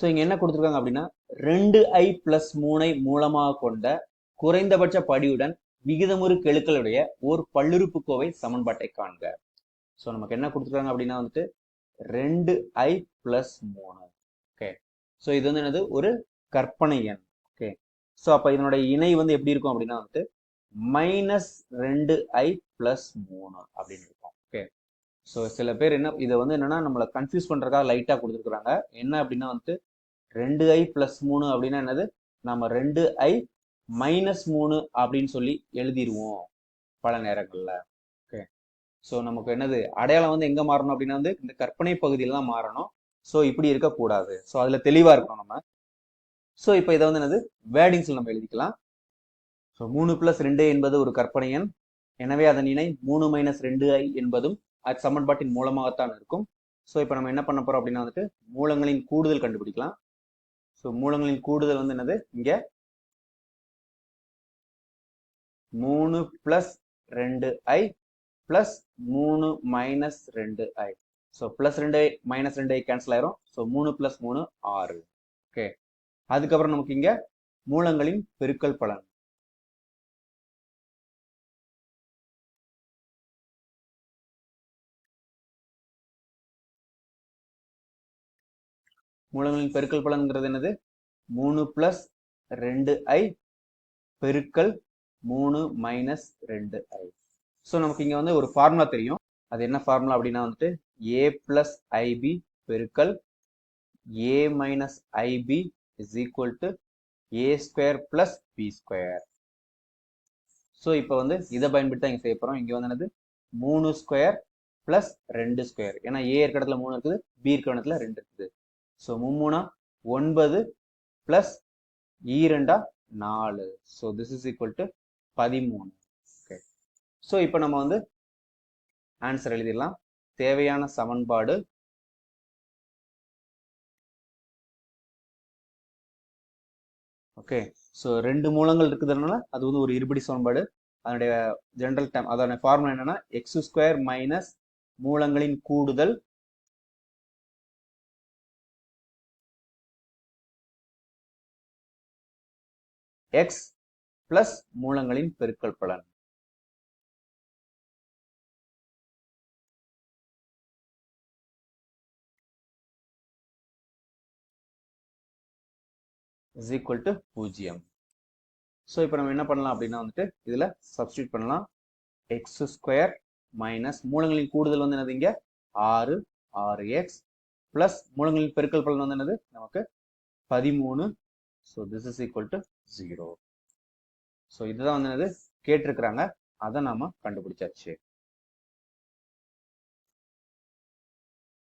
So இங்கே என்ன கொடுத்துருக்காங்க அப்படின்னா ரெண்டு ஐ பிளஸ் மூனை மூலமாக கொண்ட குறைந்தபட்ச படியுடன் விகிதமுறு கெழுக்களுடைய ஒரு பல்லுறுப்புக்கோவை சமன்பாட்டை காண்க. ஸோ நமக்கு என்ன கொடுத்துருக்காங்க அப்படின்னா வந்துட்டு ரெண்டு ஐ பிளஸ் மூணு. ஓகே ஸோ இது வந்து என்னது? ஒரு கற்பனை எண். ஓகே ஸோ அப்போ இதனுடைய இணை வந்து எப்படி இருக்கும் அப்படின்னா வந்துட்டு மைனஸ் ரெண்டு ஐ பிளஸ் மூணு அப்படின்னு இருக்கும். ஓகே ஸோ சில பேர் என்ன இதை வந்து என்னன்னா நம்மளை கன்ஃபியூஸ் பண்ணுறதுக்காக லைட்டாக கொடுத்துருக்குறாங்க. என்ன அப்படின்னா வந்துட்டு ரெண்டு ஐ பிளஸ் மூணு அப்படின்னா என்னது? நம்ம ரெண்டு ஐ மைனஸ் மூணு அப்படின்னு சொல்லி எழுதிடுவோம் பல நேரங்களில். ஓகே ஸோ நமக்கு என்னது? அடையாளம் வந்து எங்கே மாறணும் அப்படின்னா வந்து இந்த கற்பனை பகுதியில் தான் மாறணும். ஸோ இப்படி இருக்கக்கூடாது. ஸோ அதில் தெளிவாக இருக்கணும் நம்ம. ஸோ இப்போ இதை வந்து என்னது? வேர்டிங்ஸில் நம்ம எழுதிக்கலாம். ஸோ மூணு பிளஸ் ரெண்டு என்பது ஒரு கற்பனை எண். எனவே அதன் இணை மூணு மைனஸ் ரெண்டு ஐ என்பதும் அது சமன்பாட்டின் மூலமாகத்தான் இருக்கும். ஸோ இப்போ நம்ம என்ன பண்ண போகிறோம் அப்படின்னா வந்துட்டு மூலங்களின் கூடுதல் கண்டுபிடிக்கலாம். ஸோ மூலங்களின் கூடுதல் வந்து என்னது? இங்கே மூணு பிளஸ் ரெண்டு ஐ பிளஸ் மூணு மைனஸ் ரெண்டு ஐ ஸோ பிளஸ் ரெண்டு ஐ மைனஸ் ரெண்டு ஐ கேன்சல் ஆயிரும். ஸோ மூணு பிளஸ் மூணு ஆறு. ஓகே அதுக்கப்புறம் நமக்கு இங்க மூலங்களின் பெருக்கல் பலன். மூலங்களின் பெருக்கல் பலன்கிறது என்னது? மூணு பிளஸ் ரெண்டு ஐ பெருக்கல் மூணு மைனஸ் ரெண்டு ஐ ஸோ நமக்கு இங்கே வந்து ஒரு ஃபார்முலா தெரியும். அது என்ன ஃபார்முலா அப்படின்னா வந்துட்டு ஏ பிளஸ் ஐபி பெருக்கல் A minus i B is equal to A square plus B square so இப்போ வந்து இதை பயன்படுத்தி தான் இங்கே செய்ய போகிறோம் இங்கே வந்து என்னது? மூணு ஸ்கொயர் பிளஸ் ரெண்டு ஸ்கொயர் ஏன்னா ஏ இருக்கிற இடத்துல மூணு இருக்குது பி இருக்கிற இடத்துல ரெண்டு இருக்குது. ஸோ மும்முனா ஒன்பது பிளஸ் ஈரெண்டா நாலு. So this is equal to பதிமூணு. ஓகே ஸோ இப்போ நம்ம வந்து ஆன்சர் எழுதிடலாம். தேவையான சமன்பாடு ஓகே ஸோ ரெண்டு மூலங்கள் இருக்குதுனால அது வந்து ஒரு இருபடி சமன்பாடு. அதனுடைய ஜென்ரல் டைம் அதோட ஃபார்முலா என்னன்னா எக்ஸ் ஸ்கொயர் மைனஸ் மூலங்களின் கூடுதல் எக்ஸ் பிளஸ் மூலங்களின் பெருக்கல் பலன். இஸ் ஈக்குவல் டு பூஜ்ஜியம். ஸோ இப்போ நம்ம என்ன பண்ணலாம் அப்படின்னா வந்துட்டு இதில் சப்ஸ்டியூட் பண்ணலாம். எக்ஸ் ஸ்கொயர் மைனஸ் மூலங்களின் கூடுதல் வந்து என்னது இங்கே? ஆறு ஆறு எக்ஸ் ப்ளஸ் மூலங்களின் பெருக்கல் பலன் வந்து என்னது? நமக்கு பதிமூணு so this is equal to zero so இதுதான் வந்து என்னது? கேட்டிருக்கிறாங்க. அதை நாம் கண்டுபிடிச்சாச்சு.